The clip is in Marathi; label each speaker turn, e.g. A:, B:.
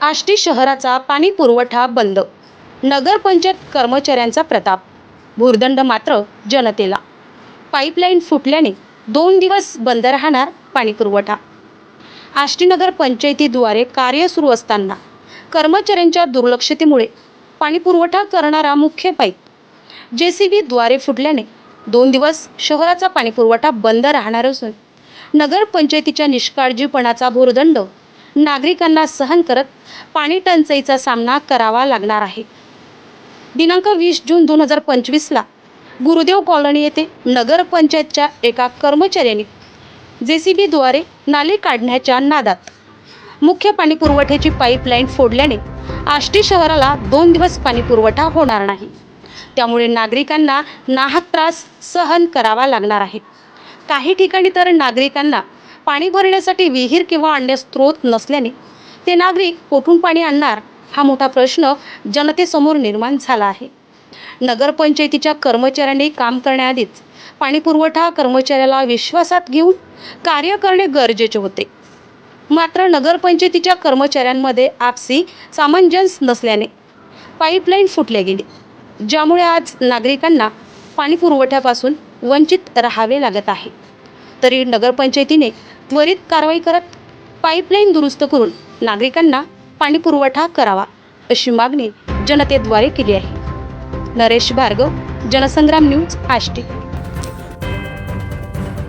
A: आष्टी शहराचा पाणी पुरवठा बंद. नगरपंचायत कर्मचाऱ्यांचा प्रताप. भुर्दंड मात्र जनतेला. पाईपलाईन फुटल्याने दोन दिवस बंद राहणार पाणी पुरवठा. आष्टी नगर पंचायतीद्वारे कार्य सुरू असताना कर्मचाऱ्यांच्या दुर्लक्षतेमुळे पाणीपुरवठा करणारा मुख्य पाईप जे सी बीद्वारे फुटल्याने दोन दिवस शहराचा पाणीपुरवठा बंद राहणार असून नगरपंचायतीच्या निष्काळजीपणाचा भुर्दंड नागरिकांना सहन करत पाणी टंचाईचा सामना करावा लागणार आहे. दिनांक वीस जून दोन हजार पंचवीसला गुरुदेव कॉलनी येथे नगरपंचायतच्या एका कर्मचाऱ्याने जे सी बीद्वारे नाली काढण्याच्या नादात मुख्य पाणी पुरवठ्याची पाईपलाईन फोडल्याने आष्टी शहराला दोन दिवस पाणी पुरवठा होणार नाही. त्यामुळे नागरिकांना नाहक त्रास सहन करावा लागणार आहे. काही ठिकाणी तर नागरिकांना पाणी भरण्यासाठी विहीर किंवा अन्य स्रोत नसल्याने ते नागरिक कोठून पाणी आणणार हा मोठा प्रश्न जनतेसमोर निर्माण झाला आहे. नगरपंचायतीच्या कर्मचाऱ्यांनी काम करण्याआधीच पाणी पुरवठा कर्मचाऱ्याला विश्वासात घेऊन कार्य करणे गरजेचे होते. मात्र नगरपंचायतीच्या कर्मचाऱ्यांमध्ये आपसी सामंजस्य नसल्याने पाईपलाईन फुटल्या गेली ज्यामुळे आज नागरिकांना पाणी पुरवठ्यापासून वंचित राहावे लागत आहे. तरी नगरपंचायतीने त्वरित कारवाई करत पाईपलाईन दुरुस्त करून नागरिकांना पाणी पुरवठा करावा अशी मागणी जनतेद्वारे केली आहे. नरेश भार्गव जनसंग्राम न्यूज आष्टी.